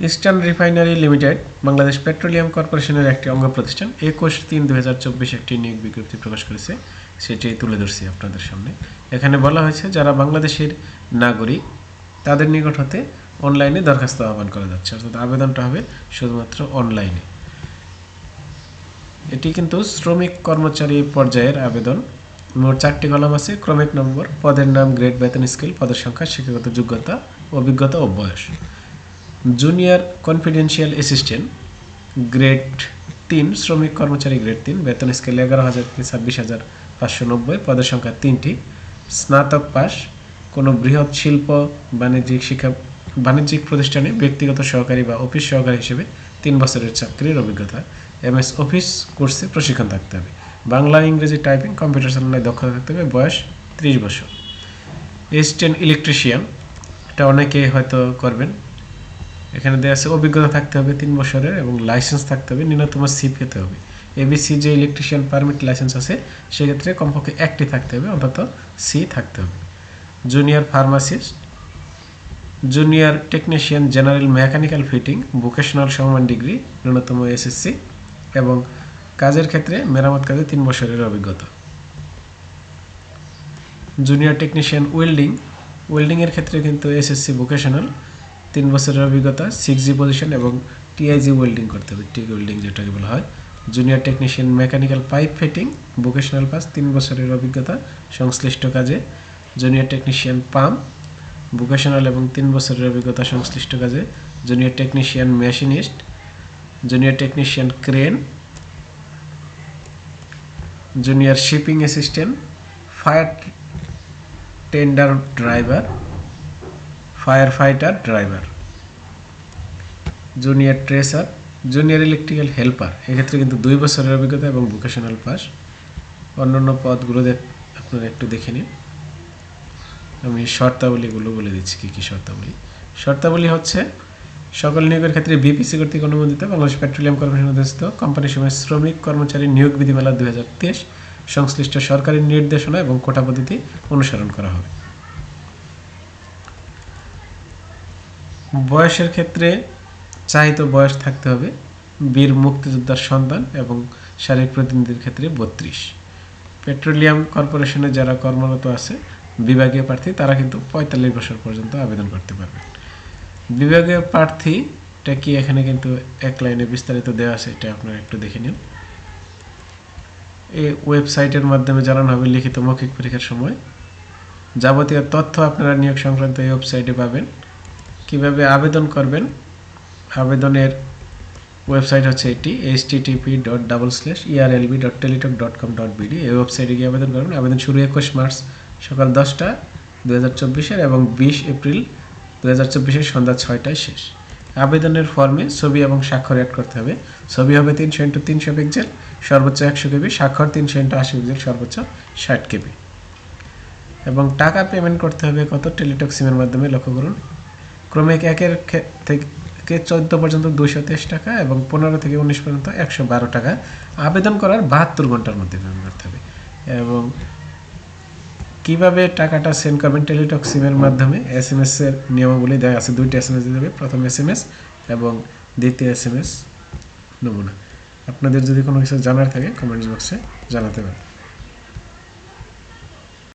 Eastern refinery limited, Bangladesh petroleum কর্পোরেশনের একটি অঙ্গ প্রতিষ্ঠান, একুশ তিন দু হাজার চব্বিশ একটি নিয়োগ বিজ্ঞপ্তি প্রকাশ করেছে। সেটি তুলে ধরছি আপনাদের সামনে। এখানে বলা হয়েছে, যারা বাংলাদেশের নাগরিক, তাদের নিকট হতে অনলাইনে দরখাস্ত আহ্বান করা যাচ্ছে। অর্থাৎ আবেদনটা হবে শুধুমাত্র অনলাইনে। এটি কিন্তু শ্রমিক কর্মচারী পর্যায়ের আবেদন। মোট চারটি কলাম আছে। ক্রমিক নম্বর, পদের নাম, গ্রেড, বেতন, স্কেল, পদের সংখ্যা, শিক্ষাগত যোগ্যতা, অভিজ্ঞতা ও বয়স। জুনিয়র কনফিডেন্সিয়াল অ্যাসিস্ট্যান্ট গ্রেড তিন, শ্রমিক কর্মচারী গ্রেড তিন, বেতন স্কেল এগারো হাজার থেকে ছাব্বিশ হাজার পাঁচশো নব্বই, পদের সংখ্যা তিনটি। স্নাতক পাস, কোনো বৃহৎ শিল্প, বাণিজ্যিক শিক্ষা, বাণিজ্যিক প্রতিষ্ঠানে ব্যক্তিগত সহকারী বা অফিস সহকারী হিসেবে তিন বছরের চাকরির অভিজ্ঞতা। এমএস অফিস কোর্সে প্রশিক্ষণ থাকতে হবে। বাংলা, ইংরেজি টাইপিং কম্পিউটার চালনায় দক্ষতা থাকতে হবে, বয়স ত্রিশ বছর। এসিস্ট্যান্ট ইলেকট্রিশিয়ান এটা অনেকে হয়তো করবেন। এখানে দেওয়া আছে অভিজ্ঞতা থাকতে হবে তিন বছরের এবং লাইসেন্স থাকতে হবে, ন্যূনতম সিপ পেতে হবে। এবিসি যে ইলেকট্রিশিয়ান পারমিট লাইসেন্স আছে, সেক্ষেত্রে কমপক্ষে একটি থাকতে হবে, অন্তত সি থাকতে হবে। Junior pharmacist junior technician general mechanical fitting vocational সমমান ডিগ্রি ন্যূনতম এসএসসি এবং কাজের ক্ষেত্রে মেরামত কাজে তিন বছরের অভিজ্ঞতা। জুনিয়র টেকনিশিয়ান ওয়েল্ডিং ওয়েল্ডিংয়ের ক্ষেত্রে কিন্তু এসএসসি ভোকেশনাল তিন বছরের অভিজ্ঞতা সিক্স জি পজিশন এবং টিআইজি ওয়েল্ডিং করতে হবে টিক ওয়েল্ডিং যেটাকে বলা হয়। Junior technician mechanical pipe fitting vocational pass তিন বছরের অভিজ্ঞতা, সংশ্লিষ্ট কাজে। জুনিয়র টেকনিশিয়ান পাম্প ভোকেশনাল এবং তিন বছরের অভিজ্ঞতা, সংশ্লিষ্ট কাজে। Junior technician machinist junior technician crane junior shipping assistant fire tender driver fire fighter driver junior tracer junior electrical helper এক্ষেত্রে কিন্তু দুই বছরের অভিজ্ঞতা এবং ভোকেশনাল পাস অন্যান্য পদগুলো আপনারা একটু দেখে নিন। আমি শর্তাবলীগুলো বলে দিচ্ছি, কী কী শর্তাবলী? শর্তাবলী হচ্ছে, সকল নিয়োগের ক্ষেত্রে বিপিসি কর্তৃক অনুমোদিত বাংলাদেশ পেট্রোলিয়াম কর্পোরেশন অধীনস্থ কোম্পানির সময় শ্রমিক, কর্মচারী নিয়োগ বিধিমালা দুই হাজার তেইশ সংশ্লিষ্ট সরকারি নির্দেশনা এবং কোটা পদ্ধতি অনুসরণ করা হবে। বয়সের ক্ষেত্রে চাহিত বয়স থাকতে হবে। বীর মুক্তিযোদ্ধার সন্তান এবং শারীরিক প্রতিনিধির ক্ষেত্রে বত্রিশ। পেট্রোলিয়াম কর্পোরেশনে যারা কর্মরত আছে, বিভাগীয় প্রার্থী, তারা কিন্তু পঁয়তাল্লিশ বছর পর্যন্ত আবেদন করতে পারবেন বিভাগীয় প্রার্থীটা কি এখানে কিন্তু এক লাইনে বিস্তারিত দেওয়া আছে, এটা আপনারা একটু দেখে নিন। এই ওয়েবসাইটের মাধ্যমে জানানো হবে লিখিত মৌখিক পরীক্ষার সময়। যাবতীয় তথ্য আপনারা নিয়োগ সংক্রান্ত এই ওয়েবসাইটে পাবেন। কীভাবে আবেদন করবেন? আবেদনের ওয়েবসাইট হচ্ছে এটি H TTP dot double slash ERLB dot Teletalk dot com dot BD এই ওয়েবসাইটে গিয়ে আবেদন করবেন। আবেদন শুরু একুশ মার্চ সকাল দশটা দু হাজার চব্বিশের এবং বিশ এপ্রিল দু হাজার চব্বিশের সন্ধ্যা ছয়টায় শেষ। আবেদনের ফর্মে ছবি এবং স্বাক্ষর অ্যাড করতে হবে। ছবি হবে তিনশো ইন্টু তিনশো পিক্সেল, সর্বোচ্চ একশো কেবি। স্বাক্ষর তিনশো ইন্টু আশি পিক্সেল, সর্বোচ্চ ষাট কেবি। এবং টাকা পেমেন্ট করতে হবে কত? টেলিটক সিমের মাধ্যমে লক্ষ্য করুন। ক্রমিক একের থেকে চোদ্দ পর্যন্ত দুশো তেইশ টাকা এবং পনেরো থেকে উনিশ পর্যন্ত একশো বারো টাকা। আবেদন করার বাহাত্তর ঘণ্টার মধ্যে পেমেন্ট করতে হবে। এবং কীভাবে টাকাটা সেন্ড করবেন টেলিটক সিমের মাধ্যমে? এস এম এস এর নিয়মাবলী দেওয়া আছে। দুইটা এস এম এস দিতে হবে। প্রথম এস এম এস এবং দ্বিতীয় এস এম এস নমুনা। আপনাদের যদি কোনো কিছু জানার থাকে কমেন্টস বক্সে জানাতে পারেন।